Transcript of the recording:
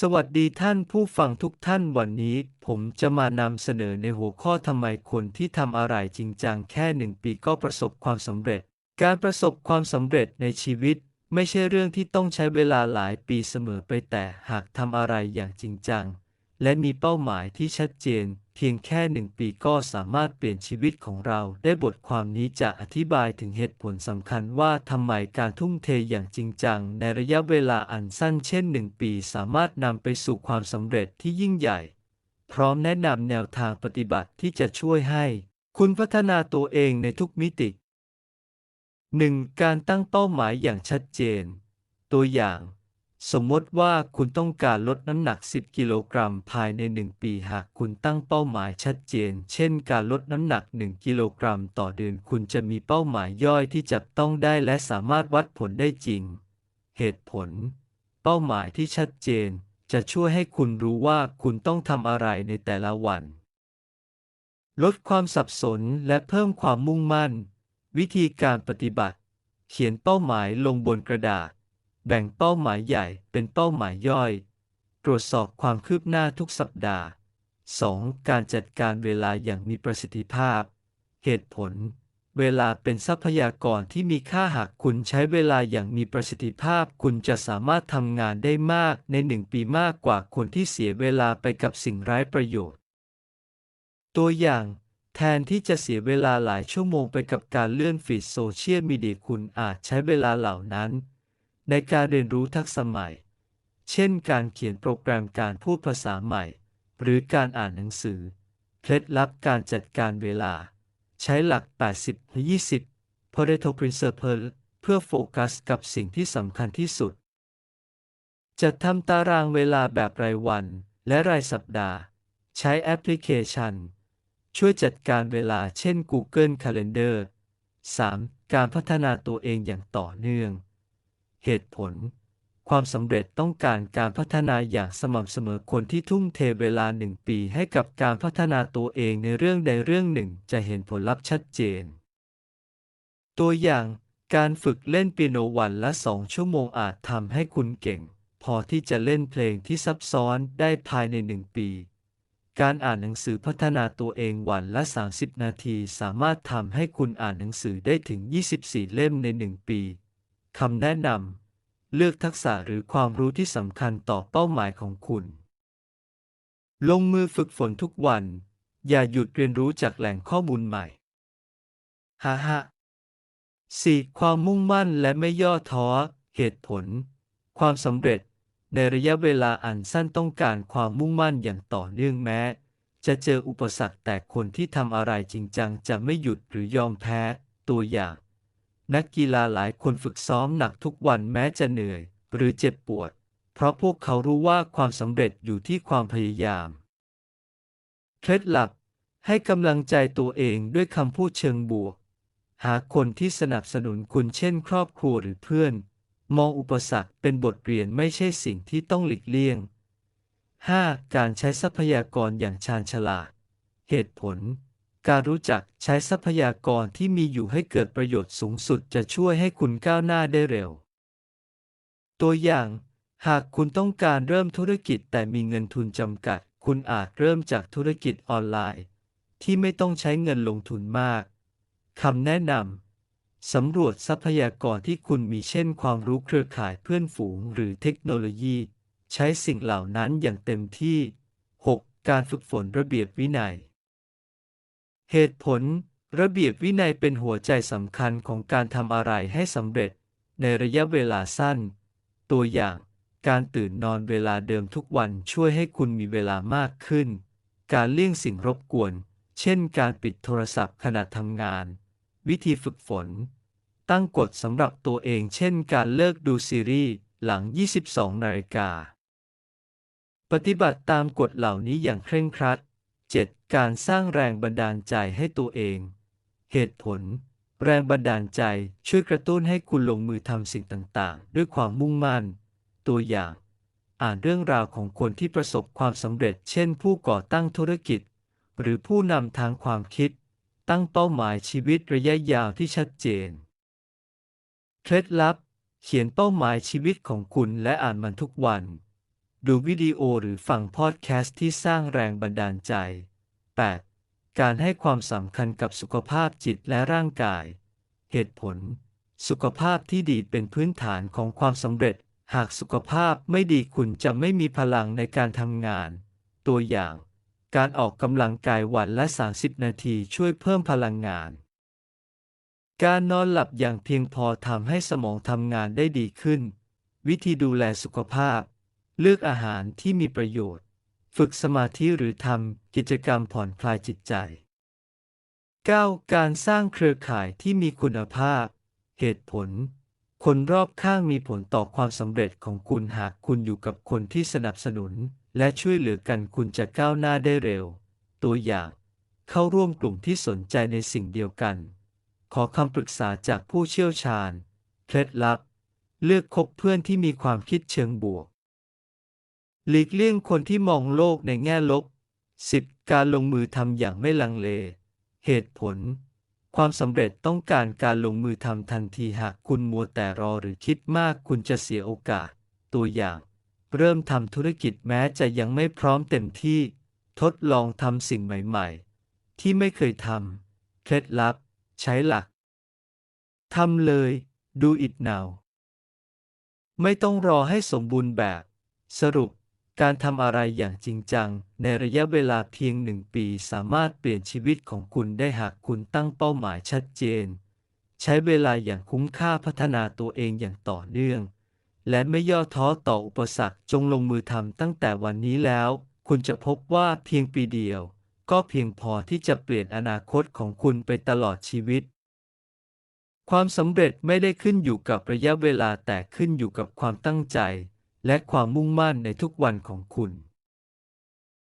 สวัสดีท่านผู้ฟังทุกท่านวันนี้ ผมจะมานำเสนอในหัวข้อทำไมคนที่ทำอะไรจริงจังแค่หนึ่งปีก็ประสบความสำเร็จ การประสบความสำเร็จในชีวิต ไม่ใช่เรื่องที่ต้องใช้เวลาหลายปีเสมอไปแต่หากทำอะไรอย่างจริงจัง และมีเป้าหมายที่ชัดเจน เพียงแค่หนึ่งปีก็สามารถเปลี่ยนชีวิตของเราได้บทความนี้จะอธิบายถึงเหตุผลสำคัญว่าทำไมการทุ่มเทอย่างจริงจัง ในระยะเวลาอันสั้นเช่นหนึ่งปีสามารถนำไปสู่ความสำเร็จที่ยิ่งใหญ่ พร้อมแนะนำแนวทางปฏิบัติที่จะช่วยให้ คุณพัฒนาตัวเองในทุกมิติ 1. การตั้งเป้าหมายอย่างชัดเจน ตัวอย่าง สมมติว่าคุณต้องการลดน้ำหนัก 10 กิโลกรัมภายใน 1 ปี หากคุณตั้งเป้าหมายชัดเจน เช่น การลดน้ำหนัก 1 กิโลกรัมต่อเดือน คุณจะมีเป้าหมายย่อยที่จับต้องได้และสามารถวัดผลได้จริง เหตุผล เป้าหมายที่ชัดเจน จะช่วยให้คุณรู้ว่าคุณต้องทำอะไรในแต่ละวัน ลดความสับสนและเพิ่มความมุ่งมั่น วิธีการปฏิบัติ เขียนเป้าหมายลงบนกระดาษ แบ่งเป้าหมายใหญ่เป็นเป้าหมายย่อย ตรวจสอบความคืบหน้าทุกสัปดาห์ 2. การจัดการเวลาอย่างมีประสิทธิภาพ เหตุผล เวลาเป็นทรัพยากรที่มีค่าหากคุณใช้เวลาอย่างมีประสิทธิภาพ คุณจะสามารถทำงานได้มากในหนึ่งปีมากกว่าคนที่เสียเวลาไปกับสิ่งไร้ประโยชน์ ตัวอย่างแทนที่จะเสียเวลาหลายชั่วโมงไปกับการเลื่อนฟีดโซเชียลมีเดียคุณอาจใช้เวลาเหล่านั้น ในการเรียนรู้ทักษะใหม่ เช่นการเขียนโปรแกรมการพูดภาษาใหม่ หรือการอ่านหนังสือ เคล็ดลับการจัดการเวลา ใช้หลัก 80-20 Pareto Principle เพื่อโฟกัสกับสิ่งที่สำคัญที่สุดจะทำตารางเวลาแบบรายวันและรายสัปดาห์ ใช้แอปพลิเคชัน ช่วยจัดการเวลาเช่น Google Calendar 3. การพัฒนาตัวเองอย่างต่อเนื่อง เหตุผล ความสำเร็จต้องการการพัฒนาอย่างสม่ำเสมอคนที่ทุ่มเทเวลาหนึ่งปีให้กับการพัฒนาตัวเองในเรื่องใดเรื่องหนึ่งจะเห็นผลลัพธ์ชัดเจน ตัวอย่าง การฝึกเล่นเปียโนวันละสองชั่วโมงอาจทำให้คุณเก่ง พอที่จะเล่นเพลงที่ซับซ้อนได้ภายในหนึ่งปีการอ่านหนังสือพัฒนาตัวเองวันละ 30 นาที สามารถทำให้คุณอ่านหนังสือได้ถึง 24 เล่มในหนึ่งปี คำแนะนำ เลือกทักษะหรือความรู้ที่สำคัญต่อเป้าหมายของคุณ ลงมือฝึกฝนทุกวัน อย่าหยุดเรียนรู้จากแหล่งข้อมูลใหม่ฮ่าฮ่า 4. ความมุ่งมั่นและไม่ย่อท้อ เหตุผล ความสำเร็จ ในระยะเวลาอันสั้นต้องการความมุ่งมั่นอย่างต่อเนื่องแม้ จะเจออุปสรรคแต่คนที่ทำอะไรจริงจังจะไม่หยุดหรือยอมแพ้ ตัวอย่าง นักกีฬาหลายคนฝึกซ้อมหนักทุกวันแม้จะเหนื่อย หรือเจ็บปวด เพราะพวกเขารู้ว่าความสำเร็จอยู่ที่ความพยายาม เคล็ดลับ ให้กำลังใจตัวเองด้วยคำพูดเชิงบวก หาคนที่สนับสนุนคุณเช่นครอบครัวหรือเพื่อน มองอุปสรรคเป็นบทเรียนไม่ใช่สิ่งที่ต้องหลีกเลี่ยง 5. การใช้ทรัพยากรอย่างชาญฉลาด เหตุผล การรู้จักใช้ทรัพยากรที่มีอยู่ให้เกิดประโยชน์สูงสุดจะช่วยให้คุณก้าวหน้าได้เร็ว ตัวอย่าง หากคุณต้องการเริ่มธุรกิจแต่มีเงินทุนจำกัด คุณอาจเริ่มจากธุรกิจออนไลน์ ที่ไม่ต้องใช้เงินลงทุนมากคำแนะนำสำรวจทรัพยากรที่คุณมีเช่น ความรู้เครือข่ายเพื่อนฝูงหรือเทคโนโลยี ใช้สิ่งเหล่านั้นอย่างเต็มที่ 6. การฝึกฝนระเบียบวินัย เหตุผล ระเบียบวินัยเป็นหัวใจสำคัญของการทำอะไรให้สำเร็จ ในระยะเวลาสั้น ตัวอย่าง การตื่นนอนเวลาเดิมทุกวันช่วยให้คุณมีเวลามากขึ้น การเลี่ยงสิ่งรบกวน เช่น การปิดโทรศัพท์ขณะทำงาน วิธีฝึกฝน ตั้งกฎสำหรับตัวเอง เช่น การเลิกดูซีรีส์หลัง 22 นาฬิกา ปฏิบัติตามกฎเหล่านี้อย่างเคร่งครัด 7. การสร้างแรงบันดาลใจให้ตัวเอง เหตุผล แรงบันดาลใจช่วยกระตุ้นให้คุณลงมือทำสิ่งต่างๆ ด้วยความมุ่งมั่น ตัวอย่าง อ่านเรื่องราวของคนที่ประสบความสำเร็จ เช่น ผู้ก่อตั้งธุรกิจ หรือผู้นำทางความคิด ตั้งเป้าหมายชีวิตระยะยาวที่ชัดเจน เคล็ดลับ เขียนเป้าหมายชีวิตของคุณและอ่านมันทุกวัน ดูวิดีโอหรือฟังพอดแคสต์ที่สร้างแรงบันดาลใจ 8. การให้ความสำคัญกับสุขภาพจิตและร่างกาย เหตุผล สุขภาพที่ดีเป็นพื้นฐานของความสำเร็จ หากสุขภาพไม่ดีคุณจะไม่มีพลังในการทำงาน ตัวอย่าง การออกกำลังกายวันละ 30 นาทีช่วยเพิ่มพลังงาน การนอนหลับอย่างเพียงพอทำให้สมองทำงานได้ดีขึ้น วิธีดูแลสุขภาพ เลือกอาหารที่มีประโยชน์ ฝึกสมาธิหรือทำกิจกรรมผ่อนคลายจิตใจ 9. การสร้างเครือข่ายที่มีคุณภาพ เหตุผล คนรอบข้างมีผลต่อความสำเร็จของคุณหากคุณอยู่กับคนที่สนับสนุน และช่วยเหลือกันคุณจะก้าวหน้าได้เร็ว ตัวอย่าง เข้าร่วมกลุ่มที่สนใจในสิ่งเดียวกัน ขอคำปรึกษาจากผู้เชี่ยวชาญ เคล็ดลับ เลือกคบเพื่อนที่มีความคิดเชิงบวก หลีกเลี่ยงคนที่มองโลกในแง่ลบ 10. การลงมือทำอย่างไม่ลังเล เหตุผล ความสำเร็จต้องการการลงมือทำทันทีหากคุณมัวแต่รอหรือคิดมากคุณจะเสียโอกาส ตัวอย่าง เริ่มทำธุรกิจแม้จะยังไม่พร้อมเต็มที่ ทดลองทำสิ่งใหม่ๆ ที่ไม่เคยทำเคล็ดลับ ใช้หลักทำเลยดูอิดหนวไม่ต้องรอให้สมบูรณ์แบบ สรุป การทำอะไรอย่างจริงจัง ในระยะเวลาเพียงหนึ่งปีสามารถเปลี่ยนชีวิตของคุณได้หากคุณตั้งเป้าหมายชัดเจน ใช้เวลาอย่างคุ้มค่าพัฒนาตัวเองอย่างต่อเนื่อง และไม่ย่อท้อต่ออุปสรรคจงลงมือทำตั้งแต่วันนี้แล้ว คุณจะพบว่าเพียงปีเดียว ก็เพียงพอที่จะเปลี่ยนอนาคตของคุณไปตลอดชีวิต ความสำเร็จไม่ได้ขึ้นอยู่กับระยะเวลาแต่ขึ้นอยู่กับความตั้งใจ และความมุ่งมั่นในทุกวันของคุณ